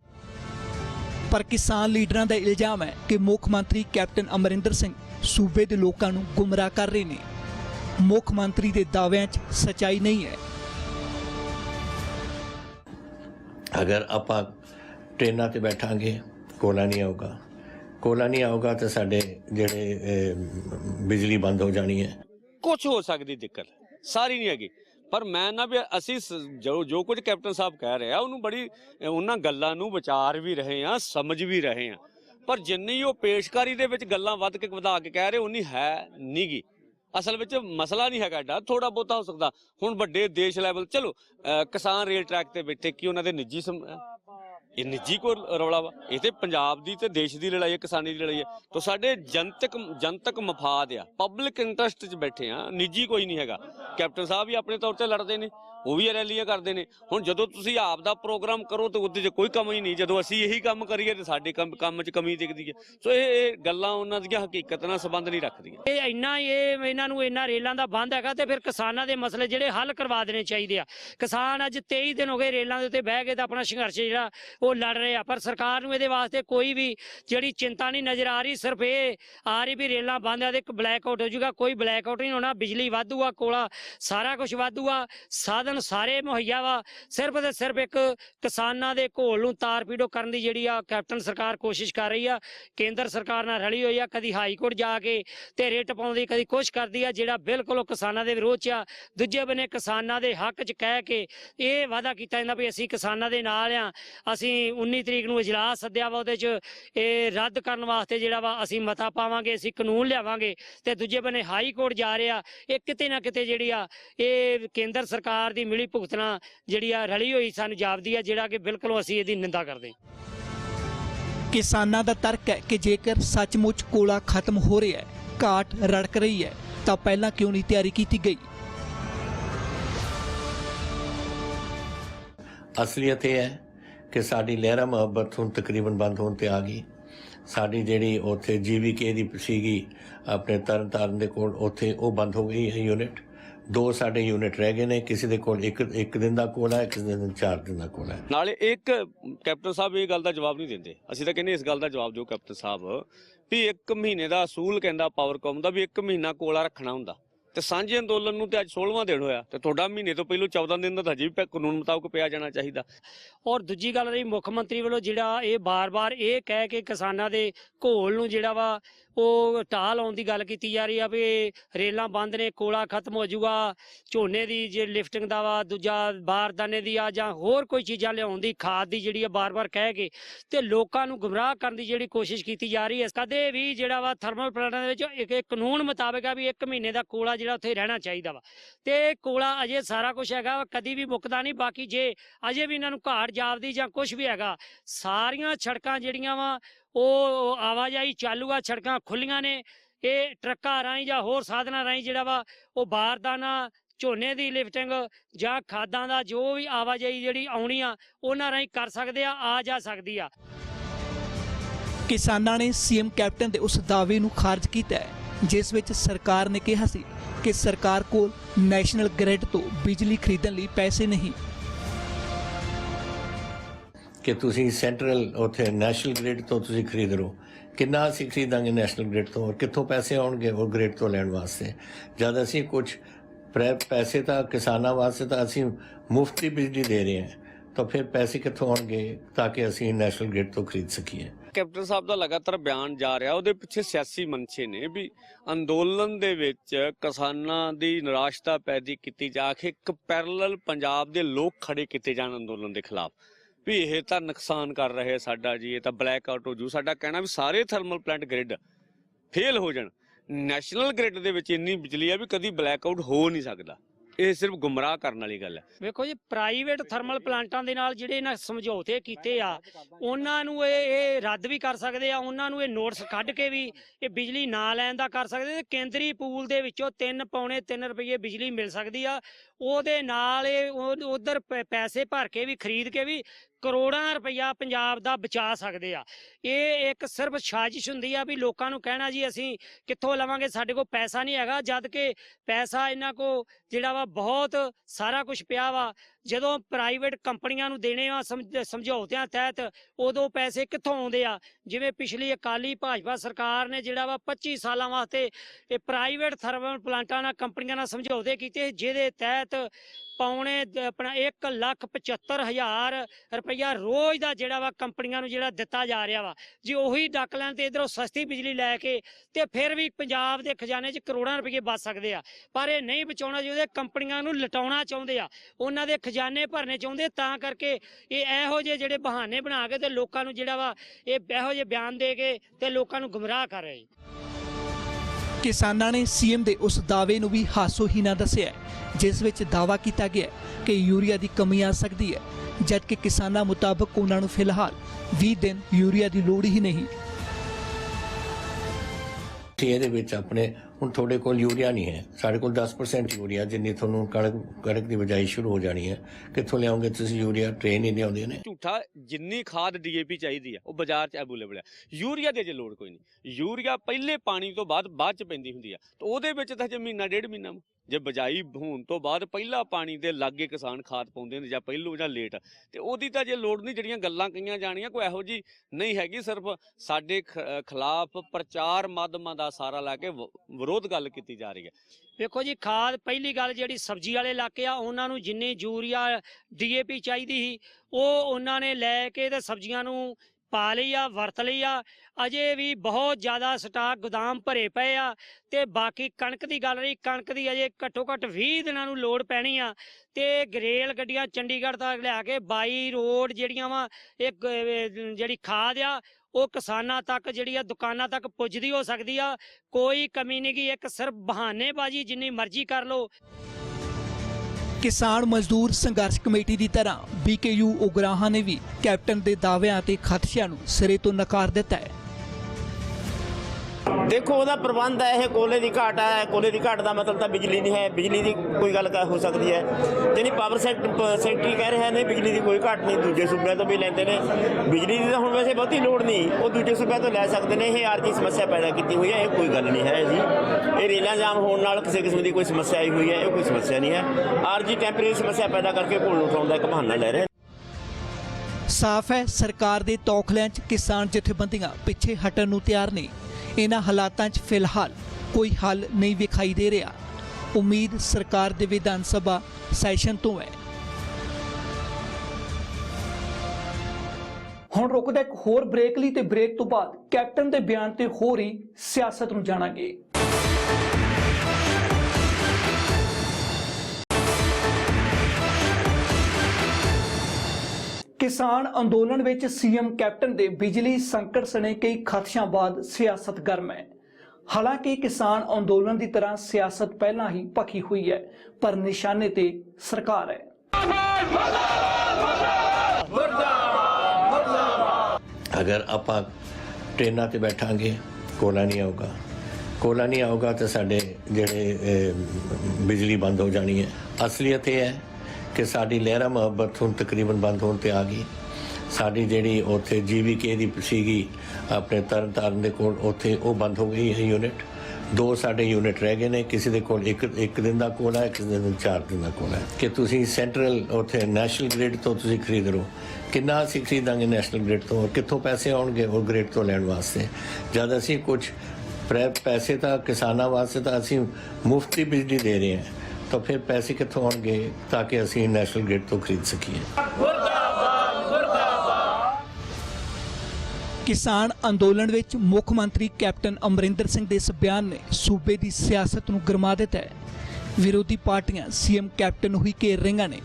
ਪਰ ਕਿਸਾਨ ਲੀਡਰਾਂ ਦਾ ਇਲਜ਼ਾਮ ਹੈ ਕਿ ਮੁੱਖ ਮੰਤਰੀ ਕੈਪਟਨ ਅਮਰਿੰਦਰ ਸਿੰਘ ਸੂਬੇ ਦੇ ਲੋਕਾਂ ਨੂੰ ਗੁੰਮਰਾਹ ਕਰ ਰਹੇ ਨੇ। ਮੁੱਖ ਮੰਤਰੀ ਦੇ ਦਾਅਵਿਆਂ 'ਚ ਸਚਾਈ ਨਹੀਂ ਹੈ। ਅਗਰ ਆਪਾਂ ਟ੍ਰੇਨਾਂ ਤੇ ਬੈਠਾਂਗੇ ਕੋਲਾ ਨਹੀਂ ਆਊਗਾ। ਕੋਲਾ ਨਹੀਂ ਆਊਗਾ ਤਾਂ ਸਾਡੇ ਜਿਹੜੇ ਬਿਜਲੀ ਬੰਦ ਹੋ ਜਾਣੀ ਹੈ। ਕੁਝ ਹੋ ਸਕਦੀ ਦਿੱਕਤ। ਸਾਰੀ ਨਹੀਂ ਹੈਗੀ। ਪਰ ਮੈਂ ਨਾ ਵੀ ਅਸੀਂ ਸ- ਜੋ ਜੋ ਕੁਝ ਕੈਪਟਨ ਸਾਹਿਬ ਕਹਿ ਰਹੇ ਆ, ਉਹਨੂੰ ਬੜੀ, ਉਹਨਾਂ ਗੱਲਾਂ ਨੂੰ ਵਿਚਾਰ ਵੀ ਰਹੇ ਆ, ਸਮਝ ਵੀ ਰਹੇ ਆ। ਪਰ ਜਿੰਨੀ ਉਹ ਪੇਸ਼ਕਾਰੀ ਦੇ ਵਿੱਚ ਗੱਲਾਂ ਵੱਧ ਕੇ ਵਧਾ ਕੇ ਕਹਿ ਰਹੇ, ਉਨੀ ਹੈ ਨਹੀਂਗੀ ਅਸਲ ਵਿੱਚ ਮਸਲਾ ਨਹੀਂ ਹੈਗਾ ਡਾ ਥੋੜਾ ਬਹੁਤਾ ਹੋ ਸਕਦਾ। ਹੁਣ ਵੱਡੇ ਦੇਸ਼ ਲੈਵਲ, ਚਲੋ ਕਿਸਾਨ ਰੇਲ ਟਰੈਕ ਤੇ ਬੈਠੇ, ਕੀ ਉਹਨਾਂ ਦੇ ਨਿੱਜੀ ਸਮ- ਇਹ ਨਿੱਜੀ ਕੋ ਰੌਲਾ ਵਾ। ਇਹ ਤੇ ਪੰਜਾਬ ਦੀ ਤੇ ਦੇਸ਼ ਦੀ ਲੜਾਈ ਹੈ, ਕਿਸਾਨੀ ਦੀ ਲੜਾਈ ਹੈ। ਤਾਂ ਸਾਡੇ ਜਨਤਕ ਜਨਤਕ ਮਫਾਦ ਆ। ਪਬਲਿਕ ਇੰਟਰਸਟ 'ਚ ਬੈਠੇ ਆ। ਨਿੱਜੀ ਕੋਈ ਨਹੀਂ ਹੈਗਾ। ਕੈਪਟਨ ਸਾਹਿਬ ਵੀ ਆਪਣੇ ਤੌਰ ਤੇ ਲੜਦੇ ਨੇ। ਉਹ ਵੀ ਰੈਲੀਆਂ ਕਰਦੇ ਨੇ। ਹੁਣ ਜਦੋਂ ਤੁਸੀਂ ਆਪ ਦਾ ਪ੍ਰੋਗਰਾਮ ਕਰੋ ਤੇ ਉਹਦੇ 'ਚ ਕੋਈ ਕਮੀ ਨਹੀਂ। ਜਦੋਂ ਅਸੀਂ ਇਹੀ ਕੰਮ ਕਰੀਏ ਤੇ ਸਾਡੇ ਕੰਮ ਕੰਮ 'ਚ ਕਮੀ ਦਿਖਦੀ ਹੈ। ਸੋ ਇਹ ਇਹ ਗੱਲਾਂ ਉਹਨਾਂ ਦੀਆਂ ਹਕੀਕਤ ਨਾਲ ਸੰਬੰਧ ਨਹੀਂ ਰੱਖਦੀਆਂ। ਇਹ ਇੰਨਾ ਇਹ ਇਹਨਾਂ ਨੂੰ ਇੰਨਾ ਰੇਲਾਂ ਦਾ ਬੰਦ ਹੈਗਾ ਤੇ ਫਿਰ ਕਿਸਾਨਾਂ ਦੇ ਮਸਲੇ ਜਿਹੜੇ ਹੱਲ ਕਰਵਾ ਦੇਣੇ ਚਾਹੀਦੇ ਆ। ਕਿਸਾਨ ਅੱਜ 23 ਦਿਨ ਹੋ ਗਏ ਰੇਲਾਂ ਦੇ ਉੱਤੇ ਬਹਿ ਕੇ ਤਾਂ ਆਪਣਾ ਸੰਘਰਸ਼ ਜਿਹੜਾ ਉਹ ਲੜ ਰਹੇ ਆ। ਪਰ ਸਰਕਾਰ ਨੂੰ ਇਹਦੇ ਵਾਸਤੇ ਕੋਈ ਵੀ ਜਿਹੜੀ ਚਿੰਤਾ ਨਹੀਂ ਨਜ਼ਰ ਆ ਰਹੀ, ਸਿਰਫ ਇਹ ਆ ਰਹੀ ਵੀ ਰੇਲਾਂ ਬੰਦ ਆ ਤੇ ਇੱਕ ਬਲੈਕ ਆਊਟ ਹੋ ਜਾਊਗਾ। ਕੋਈ ਬਲੈਕ ਆਊਟ ਨਹੀਂ ਹੋਣਾ। ਬਿਜਲੀ ਵਾਧੂ ਆ, ਕੋਲਾ ਸਾਰਾ ਕੁਝ ਵਾਧੂ ਆ। ਸਾਧਨ ਸਾਰੇ ਮੁਹੱਈਆ ਵਾ। ਸਿਰਫ ਤੇ ਸਿਰਫ ਇੱਕ ਕਿਸਾਨਾਂ ਦੇ ਘੋਲ ਨੂੰ ਤਾਰ ਪੀੜੋ ਕਰਨ ਦੀ ਜਿਹੜੀ ਆ ਕੈਪਟਨ ਸਰਕਾਰ ਕੋਸ਼ਿਸ਼ ਕਰ ਰਹੀ ਆ। ਕੇਂਦਰ ਸਰਕਾਰ ਨਾਲ ਰਲੀ ਹੋਈ ਆ, ਕਦੀ ਹਾਈ ਕੋਰਟ ਜਾ ਕੇ ਤੇ ਰੇਟ ਪਾਉਂਦੀ ਕਦੀ ਕੁਛ ਕਰਦੀ ਆ, ਜਿਹੜਾ ਬਿਲਕੁਲ ਉਹ ਕਿਸਾਨਾਂ ਦੇ ਵਿਰੋਧ 'ਚ ਆ। ਦੂਜੇ ਬੰਨੇ ਕਿਸਾਨਾਂ ਦੇ ਹੱਕ 'ਚ ਕਹਿ ਕੇ ਇਹ ਵਾਅਦਾ ਕੀਤਾ ਜਾਂਦਾ ਵੀ ਅਸੀਂ ਕਿਸਾਨਾਂ ਦੇ ਨਾਲ ਆ। ਅਸੀਂ 19 ਤਰੀਕ ਨੂੰ ਇਜਲਾਸ ਸੱਦਿਆ ਵਾ ਉਹਦੇ 'ਚ। ਇਹ ਰੱਦ ਕਰਨ ਵਾਸਤੇ ਜਿਹੜਾ ਵਾ ਅਸੀਂ ਮਤਾ ਪਾਵਾਂਗੇ, ਅਸੀਂ ਕਾਨੂੰਨ ਲਿਆਵਾਂਗੇ ਤੇ ਦੂਜੇ ਬੰਨੇ ਹਾਈ ਕੋਰਟ ਜਾ ਰਿਹਾ। ਇਹ ਕਿਤੇ ਨਾ ਕਿਤੇ ਜਿਹੜੀ ਆ, ਇਹ ਕੇਂਦਰ ਸਰਕਾਰ ਦੀ ਮਿਲੀ ਭੁਗਤਣਾ ਜਿਹੜੀ ਆ ਰਲੀ ਹੋਈ ਸਾਨੂੰ ਜਾਪਦੀ ਆ ਜਿਹੜਾ ਕਿ ਬਿਲਕੁਲ ਅਸੀਂ ਇਹਦੀ ਨਿੰਦਾ ਕਰਦੇ ਹਾਂ। ਕਿਸਾਨਾਂ ਦਾ ਤਰਕ ਹੈ ਕਿ ਜੇਕਰ ਸੱਚਮੁੱਚ ਕੋਲਾ ਖਤਮ ਹੋ ਰਿਹਾ ਹੈ ਘਾਟ ਰੜਕ ਰਹੀ ਹੈ ਤਾਂ ਪਹਿਲਾਂ ਕਿਉਂ ਨਹੀਂ ਤਿਆਰੀ ਕੀਤੀ ਗਈ? ਅਸਲੀਅਤ ਇਹ ਹੈ ਕਿ ਸਾਡੀ ਲਹਿਰਾ ਮੁਹੱਬਤ ਹੁਣ ਤਕਰੀਬਨ ਬੰਦ ਹੋਣ ਤੇ ਆ ਗਈ। ਸਾਡੀ ਜਿਹੜੀ ਉੱਥੇ ਜੀਵੀਕੇ ਦੀ ਸੀਗੀ ਆਪਣੇ ਤਰਨ ਤਾਰਨ ਦੇ ਕੋਲ ਉੱਥੇ ਉਹ ਬੰਦ ਹੋ ਗਈ ਹੈ ਯੂਨਿਟ ਦੋ ਸਾਡੇ ਯੂਨਿਟ ਰਹਿ ਗਏ ਨੇ, ਕਿਸੇ ਦੇ ਕੋਲ ਇੱਕ ਇੱਕ ਦਿਨ ਦਾ ਕੋਲਾ ਹੈ ਕਿਸੇ ਦਿਨ, ਚਾਰ ਦਿਨ ਦਾ ਕੋਲਾ ਹੈ। ਨਾਲੇ ਇੱਕ ਕੈਪਟਨ ਸਾਹਿਬ ਇਹ ਗੱਲ ਦਾ ਜਵਾਬ ਨਹੀਂ ਦਿੰਦੇ। ਅਸੀਂ ਤਾਂ ਕਹਿੰਦੇ ਇਸ ਗੱਲ ਦਾ ਜਵਾਬ ਦਿਓ ਕੈਪਟਨ ਸਾਹਿਬ, ਵੀ ਇੱਕ ਮਹੀਨੇ ਦਾ ਅਸੂਲ ਕਹਿੰਦਾ ਪਾਵਰਕਾਮ ਦਾ ਵੀ ਇੱਕ ਮਹੀਨਾ ਕੋਲਾ ਰੱਖਣਾ ਹੁੰਦਾ। ਤੇ ਸਾਂਝੇ ਅੰਦੋਲਨ ਨੂੰ ਤੇ ਅੱਜ 16ਵਾਂ ਦਿਨ ਹੋਇਆ ਤੇ ਤੁਹਾਡਾ ਮਹੀਨੇ ਤੋਂ ਪਹਿਲਾਂ 14 ਦਿਨ ਦਾ ਹਜੇ ਵੀ ਕਾਨੂੰਨ ਮੁਤਾਬਕ ਪਿਆ ਜਾਣਾ ਚਾਹੀਦਾ। ਔਰ ਦੂਜੀ ਗੱਲ ਰਹੀ, ਮੁੱਖ ਮੰਤਰੀ ਵੱਲੋਂ ਜਿਹੜਾ ਇਹ ਬਾਰ-ਬਾਰ ਇਹ ਕਹਿ ਕੇ ਕਿਸਾਨਾਂ ਦੇ ਘੋਲ ਨੂੰ ਜਿਹੜਾ ਵਾ ਉਹ ਢਾਹ ਲਾਉਣ ਦੀ ਗੱਲ ਕੀਤੀ ਜਾ ਰਹੀ ਆ ਵੀ ਰੇਲਾਂ ਬੰਦ ਨੇ, ਕੋਲਾ ਖਤਮ ਹੋ ਜਾਊਗਾ, ਝੋਨੇ ਦੀ ਜੇ ਲਿਫਟਿੰਗ ਦਾ ਵਾ, ਦੂਜਾ ਬਾਰਦਾਨੇ ਦੀ ਆ ਜਾਂ ਹੋਰ ਕੋਈ ਚੀਜ਼ਾਂ ਲਿਆਉਣ ਦੀ ਖਾਦ ਦੀ ਜਿਹੜੀ ਆ ਬਾਰ-ਬਾਰ ਕਹਿ ਕੇ ਤੇ ਲੋਕਾਂ ਨੂੰ ਗੁੰਮਰਾਹ ਕਰਨ ਦੀ ਜਿਹੜੀ ਕੋਸ਼ਿਸ਼ ਕੀਤੀ ਜਾ ਰਹੀ ਹੈ ਕਦੇ ਵੀ ਜਿਹੜਾ ਵਾ ਥਰਮਲ ਪਲਾਂਟਾਂ ਦੇ ਵਿੱਚ ਇੱਕ ਕਾਨੂੰਨ ਮੁਤਾਬਕ ਆ ਵੀ ਇੱਕ ਮਹੀਨੇ ਦਾ ਕੋਲਾ ਜਿਹੜਾ ਉੱਥੇ ਰਹਿਣਾ ਚਾਹੀਦਾ ਵਾ। ਤੇ ਕੋਲਾ ਅਜੇ ਸਾਰਾ ਕੁਝ ਹੈਗਾ ਵਾ, ਕਦੀ ਵੀ ਮੁੱਕਦਾ ਨਹੀਂ ਬਾਕੀ ਜੇ ਅਜੇ ਵੀ ਇਹਨਾਂ ਨੂੰ ਘਾਟ ਜਾਪਦੀ ਜਾਂ ਕੁਝ ਵੀ ਹੈਗਾ ਸਾਰੀਆਂ ਸੜਕਾਂ ਜਿਹੜੀਆਂ ਵਾ ਉਹ ਆਵਾਜਾਈ ਚਾਲੂ ਆ ਸੜਕਾਂ ਖੁੱਲੀਆਂ ਨੇ ਇਹ ਟਰੱਕਾਂ ਰਾਹੀਂ ਜਾਂ ਹੋਰ ਸਾਧਨਾਂ ਰਾਹੀਂ ਜਿਹੜਾ ਵਾ ਉਹ ਬਾਰਦਾਨਾ ਝੋਨੇ ਦੀ ਲਿਫਟਿੰਗ ਜਾਂ ਖਾਦਾਂ ਦਾ ਜੋ ਵੀ ਆਵਾਜਾਈ ਜਿਹੜੀ ਆਉਣੀ ਆ ਉਹਨਾਂ ਰਾਹੀਂ ਕਰ ਸਕਦੇ ਆ ਆ ਜਾ ਸਕਦੀ ਆ। ਕਿਸਾਨਾਂ ਨੇ ਸੀਐਮ ਕੈਪਟਨ ਦੇ ਉਸ ਦਾਅਵੇ ਨੂੰ ਖਾਰਜ ਕੀਤਾ ਜਿਸ ਵਿੱਚ ਸਰਕਾਰ ਨੇ ਕਿਹਾ ਸੀ ਕਿ ਸਰਕਾਰ ਕੋਲ ਨੈਸ਼ਨਲ ਗ੍ਰਿਡ ਤੋਂ ਬਿਜਲੀ ਖਰੀਦਣ ਲਈ ਪੈਸੇ ਨਹੀਂ। ਕਿ ਤੁਸੀਂ ਸੈਂਟਰਲ ਉੱਥੇ ਨੈਸ਼ਨਲ ਗ੍ਰਿਡ ਤੋਂ ਤੁਸੀਂ ਖਰੀਦ ਲਓ ਕਿੰਨਾ ਅਸੀਂ ਖਰੀਦਾਂਗੇ ਨੈਸ਼ਨਲ ਗ੍ਰਿਡ ਤੋਂ ਔਰ ਕਿੱਥੋਂ ਪੈਸੇ ਆਉਣਗੇ ਉਹ ਗ੍ਰਿਡ ਤੋਂ ਲੈਣ ਵਾਸਤੇ। ਜਦ ਅਸੀਂ ਕੁਝ ਪੈਸੇ ਤਾਂ ਕਿਸਾਨਾਂ ਵਾਸਤੇ ਤਾਂ ਅਸੀਂ ਮੁਫਤ ਬਿਜਲੀ ਦੇ ਰਹੇ ਹਾਂ। ਤਾਂ ਫਿਰ ਪੈਸੇ ਕਿੱਥੋਂ ਆਉਣਗੇ ਤਾਂ ਕਿ ਅਸੀਂ ਨੈਸ਼ਨਲ ਗ੍ਰਿਡ ਤੋਂ ਖਰੀਦ ਸਕੀਏ। ਕੈਪਟਨ ਸਾਹਿਬ ਦਾ ਲਗਾਤਾਰ ਬਿਆਨ ਜਾ ਰਿਹਾ, ਉਹਦੇ ਪਿੱਛੇ ਸਿਆਸੀ ਮਨਸ਼ੇ ਨੇ ਵੀ ਅੰਦੋਲਨ ਦੇ ਵਿੱਚ ਕਿਸਾਨਾਂ ਦੀ ਨਿਰਾਸ਼ਤਾ ਪੈਦੀ ਕੀਤੀ ਜਾ ਕੇ ਇੱਕ ਪੈਰਲਲ ਪੰਜਾਬ ਦੇ ਲੋਕ ਖੜੇ ਕੀਤੇ ਜਾਣ ਅੰਦੋਲਨ ਦੇ ਖਿਲਾਫ। ਵੀ ਇਹ ਤਾਂ ਨੁਕਸਾਨ ਕਰ ਰਹੇ ਸਾਡਾ ਜੀ, ਇਹ ਤਾਂ ਬਲੈਕ ਆਊਟ ਹੋ ਜੂ। ਸਾਡਾ ਕਹਿਣਾ ਵੀ ਸਾਰੇ ਥਰਮਲ ਪਲਾਂਟ ਗ੍ਰਿਡ ਫੇਲ ਹੋ ਜਾਣ। ਨੈਸ਼ਨਲ ਗ੍ਰਿਡ ਦੇ ਵਿੱਚ ਇੰਨੀ ਬਿਜਲੀ ਆ ਵੀ ਕਦੀ ਬਲੈਕ ਆਊਟ ਹੋ ਨਹੀਂ ਸਕਦਾ। ਇਹ ਸਿਰਫ ਗੁੰਮਰਾਹ ਕਰਨ ਵਾਲੀ ਗੱਲ ਹੈ। ਵੇਖੋ ਜੀ ਪ੍ਰਾਈਵੇਟ ਥਰਮਲ ਪਲਾਂਟਾਂ ਦੇ ਨਾਲ ਜਿਹੜੇ ਇਹਨਾਂ ਸਮਝੌਤੇ ਕੀਤੇ ਆ, ਉਹਨਾਂ ਨੂੰ ਇਹ ਇਹ ਰੱਦ ਵੀ ਕਰ ਸਕਦੇ ਆ, ਉਹਨਾਂ ਨੂੰ ਇਹ ਨੋਟਿਸ ਕੱਢ ਕੇ ਵੀ ਇਹ ਬਿਜਲੀ ਨਾ ਲੈਣ ਦਾ ਕਰ ਸਕਦੇ ਤੇ ਕੇਂਦਰੀ ਪੂਲ ਦੇ ਵਿੱਚੋਂ 3 ਪੌਣੇ 3 ਰੁਪਏ ਬਿਜਲੀ ਮਿਲ ਸਕਦੀ ਆ। ਉਹਦੇ ਨਾਲ ਇਹ ਉਧਰ ਪੈਸੇ ਭਰ ਕੇ ਵੀ, ਖਰੀਦ ਕੇ ਵੀ ਕਰੋੜਾਂ ਰੁਪਈਆ ਪੰਜਾਬ ਦਾ ਬਚਾ ਸਕਦੇ ਆ। ਇਹ ਇੱਕ ਸਿਰਫ ਸਾਜ਼ਿਸ਼ ਹੁੰਦੀ ਆ ਵੀ ਲੋਕਾਂ ਨੂੰ ਕਹਿਣਾ ਜੀ ਅਸੀਂ ਕਿੱਥੋਂ ਲਵਾਂਗੇ, ਸਾਡੇ ਕੋਲ ਪੈਸਾ ਨਹੀਂ ਹੈਗਾ, ਜਦ ਕਿ ਪੈਸਾ ਇਹਨਾਂ ਕੋ ਜਿਹੜਾ ਵਾ ਬਹੁਤ ਸਾਰਾ ਕੁਝ ਪਿਆ ਵਾ। ਜਦੋਂ ਪ੍ਰਾਈਵੇਟ ਕੰਪਨੀਆਂ ਨੂੰ ਦੇਣੇ ਆ ਸਮਝੌਤਿਆਂ ਤਹਿਤ, ਉਦੋਂ ਪੈਸੇ ਕਿੱਥੋਂ ਆਉਂਦੇ ਆ? ਜਿਵੇਂ ਪਿਛਲੀ ਅਕਾਲੀ ਭਾਜਪਾ ਸਰਕਾਰ ਨੇ ਜਿਹੜਾ ਵਾ 25 ਸਾਲਾਂ ਵਾਸਤੇ ਇਹ ਪ੍ਰਾਈਵੇਟ ਥਰਮਲ ਪਲਾਂਟਾਂ ਨਾਲ ਕੰਪਨੀਆਂ ਨਾਲ ਸਮਝੌਤੇ ਕੀਤੇ, ਜਿਹਦੇ ਤਹਿਤ ਪੌਣੇ ਆਪਣਾ 1 ਲੱਖ 75 ਹਜ਼ਾਰ ਰੁਪਈਆ ਰੋਜ਼ ਦਾ ਜਿਹੜਾ ਵਾ ਕੰਪਨੀਆਂ ਨੂੰ ਜਿਹੜਾ ਦਿੱਤਾ ਜਾ ਰਿਹਾ ਵਾ। ਜੇ ਉਹੀ ਡੱਕ ਲੈਣ ਤੇ ਇਧਰੋਂ ਸਸਤੀ ਬਿਜਲੀ ਲੈ ਕੇ ਤੇ ਫਿਰ ਵੀ ਪੰਜਾਬ ਦੇ ਖਜ਼ਾਨੇ 'ਚ ਕਰੋੜਾਂ ਰੁਪਏ ਬਚ ਸਕਦੇ ਆ। ਪਰ ਇਹ ਨਹੀਂ ਬਚਾਉਣਾ ਚਾਹੁੰਦੇ, ਕੰਪਨੀਆਂ ਨੂੰ ਲਟਾਉਣਾ ਚਾਹੁੰਦੇ ਆ। ਉਹਨਾਂ ਦੇ ਖਜ਼ਾਨੇ ਭਰਨੇ ਚਾਹੁੰਦੇ ਤਾਂ ਕਰਕੇ ਇਹ ਇਹੋ ਜਿਹੇ ਜਿਹੜੇ ਬਹਾਨੇ ਬਣਾ ਕੇ ਤੇ ਲੋਕਾਂ ਨੂੰ ਜਿਹੜਾ ਵਾ ਇਹ ਇਹੋ ਜਿਹੇ ਬਿਆਨ ਦੇ ਕੇ ਤੇ ਲੋਕਾਂ ਨੂੰ ਗੁੰਮਰਾਹ ਕਰ ਰਹੇ ਕਿਸਾਨਾਂ ਨੇ ਸੀਐਮ ਦੇ ਉਸ ਦਾਅਵੇ ਨੂੰ ਵੀ ਹਾਸੋਹੀਣਾ ਦੱਸਿਆ ਜਿਸ ਵਿੱਚ ਦਾਅਵਾ ਕੀਤਾ ਗਿਆ ਕਿ ਯੂਰੀਆ ਦੀ ਕਮੀ ਆ ਸਕਦੀ ਹੈ, ਜਦਕਿ ਕਿਸਾਨਾਂ ਮੁਤਾਬਕ ਉਹਨਾਂ ਨੂੰ ਫਿਲਹਾਲ 20 ਦਿਨ ਯੂਰੀਆ ਦੀ ਲੋੜ ਹੀ ਨਹੀਂ। ਅਸੀਂ ਇਹਦੇ ਵਿੱਚ ਆਪਣੇ ਹੁਣ ਤੁਹਾਡੇ ਕੋਲ ਯੂਰੀਆ ਨਹੀਂ ਹੈ। ਸਾਡੇ ਕੋਲ 10% ਯੂਰੀਆ, ਜਿੰਨੀ ਤੁਹਾਨੂੰ ਕਣਕ ਕਣਕ ਦੀ ਬਜਾਈ ਸ਼ੁਰੂ ਹੋ ਜਾਣੀ ਹੈ। ਕਿੱਥੋਂ ਲਿਆਓਗੇ ਤੁਸੀਂ ਯੂਰੀਆ? ਟ੍ਰੇਨ ਹੀ ਲਿਆਉਂਦੇ ਨੇ। ਝੂਠਾ ਜਿੰਨੀ ਖਾਦ ਡੀਏਪੀ ਚਾਹੀਦੀ ਆ, ਉਹ ਬਾਜ਼ਾਰ 'ਚ ਅਵੇਲੇਬਲ ਹੈ ਯੂਰੀਆ ਦੀ ਅਜੇ ਲੋੜ ਕੋਈ ਨਹੀਂ। ਯੂਰੀਆ ਪਹਿਲੇ ਪਾਣੀ ਤੋਂ ਬਾਅਦ ਬਾਅਦ 'ਚ ਪੈਂਦੀ ਹੁੰਦੀ ਆ। ਤੇ ਉਹਦੇ ਵਿੱਚ ਤਾਂ ਜੇ ਮਹੀਨਾ, ਡੇਢ ਮਹੀਨਾ ਜੇ ਬਜਾਈ ਹੋਣ ਤੋਂ ਬਾਅਦ ਪਹਿਲਾ ਪਾਣੀ ਦੇ ਲਾਗੇ ਕਿਸਾਨ ਖਾਦ ਪਾਉਂਦੇ ਨੇ ਜਾਂ ਪਹਿਲੂ ਜਾਂ ਲੇਟ। ਤੇ ਉਹਦੀ ਤਾਂ ਜੇ ਲੋੜ ਨਹੀਂ, ਜਿਹੜੀਆਂ ਗੱਲਾਂ ਕਹੀਆਂ ਜਾਣੀਆਂ, ਕੋਈ ਇਹੋ ਜੀ ਨਹੀਂ ਹੈਗੀ, ਸਿਰਫ ਸਾਡੇ ਖਿਲਾਫ ਪ੍ਰਚਾਰ ਮਾਧਿਅਮਾਂ ਦਾ ਸਾਰਾ ਲਾ ਕੇ ਵਿਰੋਧ ਗੱਲ ਕੀਤੀ ਜਾ ਰਹੀ ਹੈ। ਵੇਖੋ ਜੀ, ਖਾਦ ਪਹਿਲੀ ਗੱਲ ਜਿਹੜੀ ਸਬਜ਼ੀ ਵਾਲੇ ਇਲਾਕੇ ਆ, ਉਹਨਾਂ ਨੂੰ ਜਿੰਨੀ ਯੂਰੀਆ ਡੀਏਪੀ ਚਾਹੀਦੀ ਸੀ, ਉਹ ਉਹਨਾਂ ਨੇ ਲੈ ਕੇ ਤੇ ਸਬਜ਼ੀਆਂ ਨੂੰ ਪਾ ਲਈ ਆ, ਵਰਤ ਲਈ ਆ। ਅਜੇ ਵੀ ਬਹੁਤ ਜ਼ਿਆਦਾ ਸਟਾਕ ਗੋਦਾਮ ਭਰੇ ਪਏ ਆ ਤੇ ਬਾਕੀ ਕਣਕ ਦੀ ਗੱਲ ਰਹੀ, ਕਣਕ ਦੀ ਅਜੇ ਘੱਟੋ ਘੱਟ 20 ਦਿਨਾਂ ਨੂੰ ਲੋਡ ਪੈਣੀ ਆ ਤੇ ਗਰੇਲ ਗੱਡੀਆਂ ਚੰਡੀਗੜ੍ਹ ਤੱਕ ਲਿਆ ਕੇ 22 ਰੋਡ ਜਿਹੜੀਆਂ ਵਾ, ਇੱਕ ਜਿਹੜੀ ਖਾਦ ਆ ਉਹ ਕਿਸਾਨਾਂ ਤੱਕ, ਜਿਹੜੀ ਆ ਦੁਕਾਨਾਂ ਤੱਕ ਪੁੱਜਦੀ ਹੋ ਸਕਦੀ ਆ। ਕੋਈ ਕਮੀ ਨਹੀਂ ਗੀ, ਇੱਕ ਸਿਰਫ ਬਹਾਨੇਬਾਜ਼ੀ ਜਿੰਨੀ ਮਰਜ਼ੀ ਕਰ ਲਓ। ਕਿਸਾਨ ਮਜ਼ਦੂਰ ਸੰਘਰਸ਼ ਕਮੇਟੀ ਦੀ ਤਰ੍ਹਾਂ ਬੀਕੇਯੂ ਉਗਰਾਹਾਂ ਨੇ ਵੀ ਕੈਪਟਨ ਦੇ ਦਾਅਵਿਆਂ ਅਤੇ ਖਤਸ਼ਿਆਂ ਨੂੰ ਸਿਰੇ ਤੋਂ ਨਕਾਰ ਦਿੱਤਾ ਹੈ। ਦੇਖੋ, ਉਹਦਾ ਪ੍ਰਬੰਧ ਹੈ, ਇਹ ਕੋਲੇ ਦੀ ਘਾਟ ਹੈ, ਕੋਲੇ ਦੀ ਘਾਟ ਦਾ ਮਤਲਬ ਤਾਂ ਬਿਜਲੀ ਨਹੀਂ ਹੈ, ਬਿਜਲੀ ਦੀ ਕੋਈ ਗੱਲ ਕਰ ਹੋ ਸਕਦੀ ਹੈ। ਜਿਹੜੀ ਪਾਵਰ ਸੈਕਟਰੀ ਕਹਿ ਰਿਹਾ, ਨਹੀਂ, ਬਿਜਲੀ ਦੀ ਕੋਈ ਘਾਟ ਨਹੀਂ, ਦੂਜੇ ਸੂਬਿਆਂ ਤੋਂ ਵੀ ਲੈਂਦੇ ਨੇ। ਬਿਜਲੀ ਦੀ ਤਾਂ ਹੁਣ ਵੈਸੇ ਬਹੁਤੀ ਲੋੜ ਨਹੀਂ, ਉਹ ਦੂਜੇ ਸੂਬਿਆਂ ਤੋਂ ਲੈ ਸਕਦੇ ਨੇ, ਇਹ ਆਰਜੀ ਸਮੱਸਿਆ ਪੈਦਾ ਕੀਤੀ ਹੋਈ ਹੈ, ਇਹ ਕੋਈ ਗੱਲ ਨਹੀਂ ਹੈ ਜੀ। ਇਹ ਰੇਲਾਂ ਜਾਮ ਹੋਣ ਨਾਲ ਕਿਸੇ ਕਿਸਮ ਦੀ ਕੋਈ ਸਮੱਸਿਆ ਆਈ ਹੋਈ ਹੈ, ਇਹ ਕੋਈ ਸਮੱਸਿਆ ਨਹੀਂ ਹੈ। ਆਰਜੀ ਟੈਂਪਰੇਰੀ ਸਮੱਸਿਆ ਪੈਦਾ ਕਰਕੇ ਘੋਲ ਉਠਾਉਣ ਦਾ ਇੱਕ ਬਹਾਨਾ ਲੈ ਰਹੇ ਸਾਫ਼ ਹੈ, ਸਰਕਾਰ ਦੇ ਤੌਖਲਿਆਂ 'ਚ ਕਿਸਾਨ ਜਥੇਬੰਦੀਆਂ ਪਿੱਛੇ ਹਟਣ ਨੂੰ ਤਿਆਰ ਨਹੀਂ ਇਹਨਾਂ ਹਾਲਾਤਾਂ 'ਚ ਫਿਲਹਾਲ ਕੋਈ ਹੱਲ ਨਹੀਂ ਵਿਖਾਈ ਦੇ ਰਿਹਾ। ਉਮੀਦ ਸਰਕਾਰ ਦੇ ਵਿਧਾਨ ਸਭਾ ਸੈਸ਼ਨ ਤੋਂ ਹੈ। ਹੁਣ ਰੁਕਦਾ ਇੱਕ ਹੋਰ ਬ੍ਰੇਕ ਲਈ ਤੇ ਬ੍ਰੇਕ ਤੋਂ ਬਾਅਦ ਕੈਪਟਨ ਦੇ ਬਿਆਨ ਤੇ ਹੋ ਰਹੀ ਸਿਆਸਤ ਨੂੰ ਜਾਣਾਂਗੇ। ਕਿਸਾਨ ਅੰਦੋਲਨ ਵਿੱਚ ਸੀਐਮ ਕੈਪਟਨ ਦੇ ਬਿਜਲੀ ਸੰਕਟ ਸਣੇ ਕਈ ਖਦਸ਼ਿਆਂ ਬਾਅਦ ਸਿਆਸਤ ਗਰਮ ਹੈ। ਹਾਲਾਂਕਿ ਕਿਸਾਨ ਅੰਦੋਲਨ ਦੀ ਤਰ੍ਹਾਂ ਸਿਆਸਤ ਪਹਿਲਾਂ ਹੀ ਪੱਕੀ ਹੋਈ ਹੈ, ਪਰ ਨਿਸ਼ਾਨੇ ਤੇ ਸਰਕਾਰ ਹੈ। ਅਗਰ ਆਪਾਂ ਟ੍ਰੇਨਾਂ ਤੇ ਬੈਠਾਂਗੇ, ਕੋਲਾ ਨਹੀਂ ਆਊਗਾ। ਕੋਲਾ ਨਹੀਂ ਆਊਗਾ ਤਾਂ ਸਾਡੇ ਜਿਹੜੇ ਬਿਜਲੀ ਬੰਦ ਹੋ ਜਾਣੀ ਹੈ। ਅਸਲੀਅਤ ਇਹ ਹੈ ਕਿ ਸਾਡੀ ਲਹਿਰਾ ਮੁਹੱਬਤ ਹੁਣ ਤਕਰੀਬਨ ਬੰਦ ਹੋਣ ਤੇ ਆ ਗਈ। ਸਾਡੀ ਜਿਹੜੀ ਉੱਥੇ ਜੀਵੀਕੇ ਦੀ ਸੀਗੀ, ਆਪਣੇ ਤਰਨ ਤਾਰਨ ਦੇ ਕੋਲ, ਉੱਥੇ ਉਹ ਬੰਦ ਹੋ ਗਈ ਹੈ ਯੂਨਿਟ ਦੋ ਸਾਡੇ ਯੂਨਿਟ ਰਹਿ ਗਏ ਨੇ, ਕਿਸੇ ਦੇ ਕੋਲ ਇੱਕ ਇੱਕ ਦਿਨ ਦਾ ਕੋਲ ਹੈ, ਕਿਸੇ ਦੇ ਚਾਰ ਦਿਨ ਦਾ ਕੋਲ ਹੈ। ਕਿ ਤੁਸੀਂ ਸੈਂਟਰਲ ਉੱਥੇ ਨੈਸ਼ਨਲ ਗ੍ਰਿਡ ਤੋਂ ਤੁਸੀਂ ਖਰੀਦ ਲਓ ਕਿੰਨਾ ਅਸੀਂ ਖਰੀਦਾਂਗੇ ਨੈਸ਼ਨਲ ਗ੍ਰਿਡ ਤੋਂ ਕਿੱਥੋਂ ਪੈਸੇ ਆਉਣਗੇ ਉਹ ਗ੍ਰਿਡ ਤੋਂ ਲੈਣ ਵਾਸਤੇ? ਜਦ ਅਸੀਂ ਕੁਝ ਪੈਸੇ ਤਾਂ ਕਿਸਾਨਾਂ ਵਾਸਤੇ ਤਾਂ ਅਸੀਂ ਮੁਫਤੀ ਬਿਜਲੀ ਦੇ ਰਹੇ ਹਾਂ। ਤਾਂ ਫਿਰ ਪੈਸੇ ਕਿੱਥੋਂ ਆਉਣਗੇ ਤਾਂ ਕਿ ਅਸੀਂ ਨੈਸ਼ਨਲ ਗ੍ਰਿਡ ਤੋਂ ਖਰੀਦ ਸਕੀਏ? ਕਿਸਾਨ ਅੰਦੋਲਨ ਵਿੱਚ ਮੁੱਖ ਮੰਤਰੀ ਕੈਪਟਨ ਅਮਰਿੰਦਰ ਸਿੰਘ ਦੇ ਇਸ ਬਿਆਨ ਨੇ ਸੂਬੇ ਦੀ ਸਿਆਸਤ ਨੂੰ ਗਰਮਾ ਦਿੱਤਾ ਹੈ। ਵਿਰੋਧੀ ਪਾਰਟੀਆਂ ਸੀਐਮ ਕੈਪਟਨ ਨੂੰ ਹੀ ਘੇਰ ਰਹੀਆਂ ਨੇ।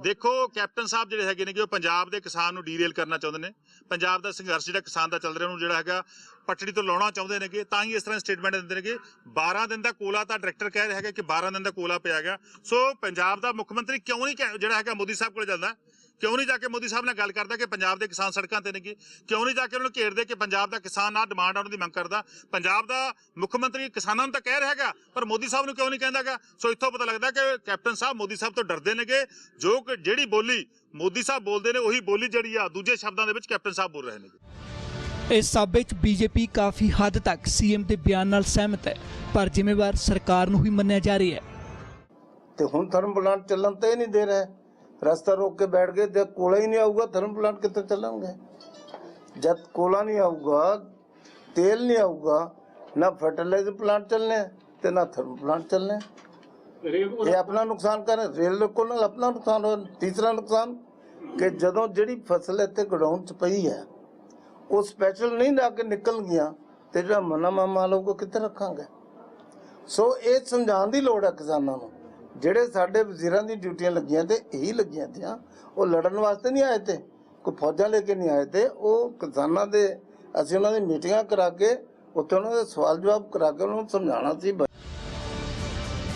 ਦੇਖੋ ਕੈਪਟਨ ਸਾਹਿਬ ਜਿਹੜੇ ਹੈਗੇ ਨੇ ਕਿ ਉਹ ਪੰਜਾਬ ਦੇ ਕਿਸਾਨ ਨੂੰ ਡੀਰੇਲ ਕਰਨਾ ਚਾਹੁੰਦੇ ਨੇ। ਪੰਜਾਬ ਦਾ ਸੰਘਰਸ਼ ਜਿਹੜਾ ਕਿਸਾਨ ਦਾ ਚੱਲ ਰਿਹਾ ਉਹਨੂੰ ਜਿਹੜਾ ਹੈਗਾ ਪਟੜੀ ਤੋਂ ਲਾਉਣਾ ਚਾਹੁੰਦੇ ਨੇਗੇ, ਤਾਂ ਹੀ ਇਸ ਤਰ੍ਹਾਂ ਸਟੇਟਮੈਂਟ ਦਿੰਦੇ ਨੇਗੇ। 12 ਦਿਨ ਦਾ ਕੋਲਾ ਤਾਂ ਡਾਇਰੈਕਟਰ ਕਹਿ ਰਿਹਾ ਹੈਗਾ ਕਿ 12 ਦਿਨ ਦਾ ਕੋਲਾ ਪਿਆ ਗਿਆ। ਸੋ ਪੰਜਾਬ ਦਾ ਮੁੱਖ ਮੰਤਰੀ ਕਿਉਂ ਨਹੀਂ ਕਹਿ- ਜਿਹੜਾ ਹੈਗਾ ਮੋਦੀ ਸਾਹਿਬ ਕੋਲ ਜਾਂਦਾ, ਕਿਉਂ ਨਹੀਂ ਜਾ ਕੇ ਮੋਦੀ ਸਾਹਿਬ ਨਾਲ ਗੱਲ ਕਰਦਾ ਕਿ ਪੰਜਾਬ ਦੇ ਕਿਸਾਨ ਸੜਕਾਂ ਤੇ ਨੇਗੇ? ਕਿਉਂ ਨਹੀਂ ਜਾ ਕੇ ਉਹਨਾਂ ਨੂੰ ਘੇਰਦੇ ਕਿ ਪੰਜਾਬ ਦਾ ਕਿਸਾਨ ਆ ਡਿਮਾਂਡ ਆ, ਉਹਨਾਂ ਦੀ ਮੰਗ ਕਰਦਾ? ਪੰਜਾਬ ਦਾ ਮੁੱਖ ਮੰਤਰੀ ਕਿਸਾਨਾਂ ਨੂੰ ਤਾਂ ਕਹਿ ਰਿਹਾ ਹੈਗਾ, ਪਰ ਮੋਦੀ ਸਾਹਿਬ ਨੂੰ ਕਿਉਂ ਨਹੀਂ ਕਹਿੰਦਾਗਾ ਸੋ ਇੱਥੋਂ ਪਤਾ ਲੱਗਦਾ ਕਿ ਕੈਪਟਨ ਸਾਹਿਬ ਮੋਦੀ ਸਾਹਿਬ ਤੋਂ ਡਰਦੇ ਨੇਗੇ। ਜੋ ਕਿ ਜਿਹੜੀ ਬੋਲੀ ਮੋਦੀ ਸਾਹਿਬ ਬੋਲਦੇ ਨੇ, ਉਹੀ ਬੋਲੀ ਜਿਹੜੀ ਆ, ਦੂਜੇ ਸ਼ਬਦਾਂ ਦੇ ਵਿੱਚ ਕੈਪਟਨ ਸਾਹਿਬ ਬੋਲ ਰਹੇ ਨੇਗੇ। ਇਸ ਸਭ ਵਿੱਚ ਬੀਜੇਪੀ ਕਾਫੀ ਹੱਦ ਤੱਕ ਸੀਐਮ ਦੇ ਬਿਆਨ ਨਾਲ ਸਹਿਮਤ ਹੈ ਪਰ ਜ਼ਿੰਮੇਵਾਰ ਸਰਕਾਰ ਨੂੰ ਹੀ ਮੰਨਿਆ ਜਾ ਰਿਹਾ ਹੈ। ਤੇ ਹੁਣ ਥਰਮ ਪਲਾਂਟ ਚੱਲਣ ਤੇ ਨਹੀਂ ਦੇ ਰਹੇ। ਰਸਤਾ ਰੋਕ ਕੇ ਬੈਠ ਗਏ ਤੇ ਕੋਲਾ ਹੀ ਨਹੀਂ ਆਊਗਾ ਥਰਮ ਪਲਾਂਟ ਕਿੱਥੇ ਚੱਲਣਗੇ? ਜਦ ਕੋਲਾ ਨਹੀਂ ਆਊਗਾ ਤੇਲ ਨਹੀਂ ਆਊਗਾ ਨਾ ਫਰਟੀਲਾਈਜ਼ਰ ਪਲਾਂਟ ਚੱਲਨੇ ਤੇ ਨਾ ਥਰਮ ਪਲਾਂਟ ਚੱਲਨੇ ਇਹ ਆਪਣਾ ਨੁਕਸਾਨ ਕਰ ਰਹੇ। ਰੇਲ ਕੋਲ ਨਾਲ ਆਪਣਾ ਨੁਕਸਾਨ ਹੋ ਤੀਸਰਾ ਨੁਕਸਾਨ ਕਿ ਜਦੋਂ ਜਿਹੜੀ ਫਸਲ ਇੱਥੇ ਗਡਾਊਨ ਚ ਪਈ ਹੈ ਉਹ ਸਪੈਸ਼ਲ ਨਹੀਂ ਲਾ ਕੇ ਨਿਕਲ ਗਿਆ ਤੇ ਜਿਹੜਾ ਮਨਾ ਮਾਮਾ ਲੋਕ ਉਹ ਕਿੱਥੇ ਰੱਖਾਂਗੇ? ਸੋ ਇਹ ਸਮਝਾਉਣ ਦੀ ਲੋੜ ਹੈ ਕਿਸਾਨਾਂ ਨੂੰ। ਜਿਹੜੇ ਸਾਡੇ ਵਜ਼ੀਰਾਂ ਦੀ ਡਿਊਟੀਆਂ ਲੱਗੀਆਂ ਤੇ ਇਹੀ ਲੱਗੀਆਂ ਤੀਆਂ ਉਹ ਲੜਨ ਵਾਸਤੇ ਨਹੀਂ ਆਏ ਤੇ, ਕੋਈ ਫੌਜਾਂ ਲੈ ਕੇ ਨਹੀਂ ਆਏ ਤੇ, ਉਹ ਕਿਸਾਨਾਂ ਦੇ, ਅਸੀਂ ਉਹਨਾਂ ਦੀ ਮੀਟਿੰਗਾਂ ਕਰਾ ਕੇ, ਉੱਥੇ ਉਹਨਾਂ ਦੇ ਸਵਾਲ ਜਵਾਬ ਕਰਾ ਕੇ ਉਹਨਾਂ ਨੂੰ ਸਮਝਾਉਣਾ ਸੀ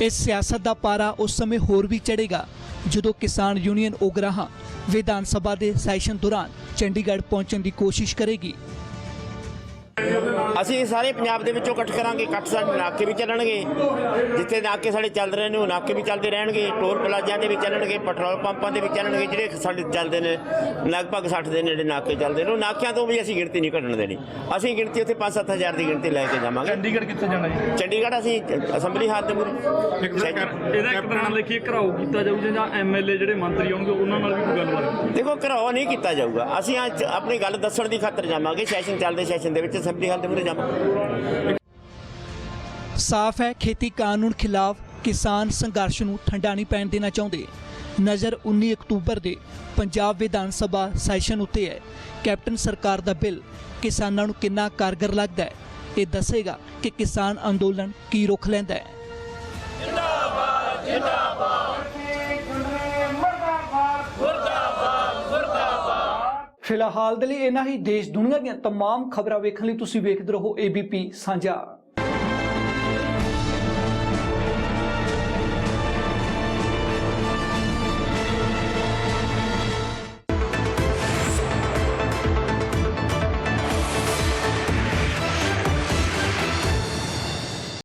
ਇਸ ਸਿਆਸਤ ਦਾ ਪਾਰਾ ਉਸ ਸਮੇਂ ਹੋਰ ਵੀ ਚੜੇਗਾ ਜਦੋਂ ਕਿਸਾਨ ਯੂਨੀਅਨ ਉਗਰਾਹਾਂ ਵਿਧਾਨ ਸਭਾ ਦੇ ਸੈਸ਼ਨ ਦੌਰਾਨ ਚੰਡੀਗੜ੍ਹ ਪਹੁੰਚਣ ਦੀ ਕੋਸ਼ਿਸ਼ ਕਰੇਗੀ। ਅਸੀਂ ਸਾਰੇ ਪੰਜਾਬ ਦੇ ਵਿੱਚੋਂ ਇਕੱਠ ਕਰਾਂਗੇ ਇਕੱਠ ਸਾਡੇ ਨਾਕੇ ਵੀ ਚੱਲਣਗੇ ਜਿੱਥੇ ਨਾਕੇ ਸਾਡੇ ਚੱਲ ਰਹੇ ਨੇ ਉਹ ਨਾਕੇ ਵੀ ਚੱਲਦੇ ਰਹਿਣਗੇ ਟੋਲ ਪਲਾਜ਼ਿਆਂ ਦੇ ਵੀ ਚੱਲਣਗੇ ਪੈਟਰੋਲ ਪੰਪਾਂ ਦੇ ਵੀ ਚੱਲਣਗੇ ਜਿਹੜੇ ਸਾਡੇ ਚੱਲਦੇ ਨੇ ਲਗਭਗ 60 ਦੇ ਨੇੜੇ ਨਾਕੇ ਚੱਲਦੇ ਨੇ ਉਹ ਨਾਕਿਆਂ ਤੋਂ ਵੀ ਅਸੀਂ ਗਿਣਤੀ ਨਹੀਂ ਘਟਣ ਦੇਣੀ। ਅਸੀਂ ਗਿਣਤੀ ਉੱਥੇ 5-7 ਹਜ਼ਾਰ ਦੀ ਗਿਣਤੀ ਲੈ ਕੇ ਜਾਵਾਂਗੇ। ਚੰਡੀਗੜ੍ਹ ਕਿੱਥੇ ਜਾਣਾ ਜੀ? ਚੰਡੀਗੜ੍ਹ ਅਸੀਂ ਅਸੈਂਬਲੀ ਹਾਲ ਦੇ ਮੂਹਰੇ ਇਹਦਾ ਇੱਕ ਤਰ੍ਹਾਂ ਦੇਖੀਏ ਘਰਾਓ ਕੀਤਾ ਜਾਊ ਜਾਂ ਐਮਐਲਏ ਜਿਹੜੇ ਮੰਤਰੀ ਆਉਣਗੇ ਉਹਨਾਂ ਨਾਲ ਵੀ ਕੋਈ ਗੱਲਬਾਤ ਦੇਖੋ ਘਰੋਂ ਨਹੀਂ ਕੀਤਾ ਜਾਊਗਾ। ਅਸੀਂ ਅੱਜ ਆਪਣੀ ਗੱਲ ਦੱਸਣ ਦੀ ਖਾਤਰ ਜਾਵਾਂਗੇ ਸੈਸ਼ਨ ਚੱਲਦੇ ਸੈਸ਼ਨ ਦੇ ਵਿੱਚ ਅਸੈਂਬਲੀ ਹਾਲ ਦੇ ਮੂਹਰੇ ਜਾਵਾਂਗੇ ਸਾਫ਼ ਹੈ ਖੇਤੀ ਕਾਨੂੰਨ ਖਿਲਾਫ ਕਿਸਾਨ ਸੰਘਰਸ਼ ਨੂੰ ਠੰਡਾ ਨਹੀਂ ਪੈਣ ਦੇਣਾ ਚਾਹੁੰਦੇ। ਨਜ਼ਰ 19 ਅਕਤੂਬਰ ਦੇ ਪੰਜਾਬ ਵਿਧਾਨ ਸਭਾ ਸੈਸ਼ਨ ਉੱਤੇ ਹੈ। ਕੈਪਟਨ ਸਰਕਾਰ ਦਾ ਬਿੱਲ, ਕਿਸਾਨਾਂ ਨੂੰ ਕਿੰਨਾ ਕਾਰਗਰ ਲੱਗਦਾ ਹੈ? ਇਹ ਦੱਸੇਗਾ ਕਿ ਕਿਸਾਨ ਅੰਦੋਲਨ ਕੀ ਰੁਖ ਲੈਂਦਾ ਹੈ। ਫਿਲਹਾਲ ਦੇ ਲਈ ਇਹਨਾਂ ਹੀ ਦੇਸ਼ ਦੁਨੀਆ ਦੀਆਂ तमाम ਖਬਰਾਂ ਵੇਖਣ ਲਈ ਤੁਸੀਂ ਵੇਖਦੇ ਰਹੋ ABP ਸਾਂਝਾ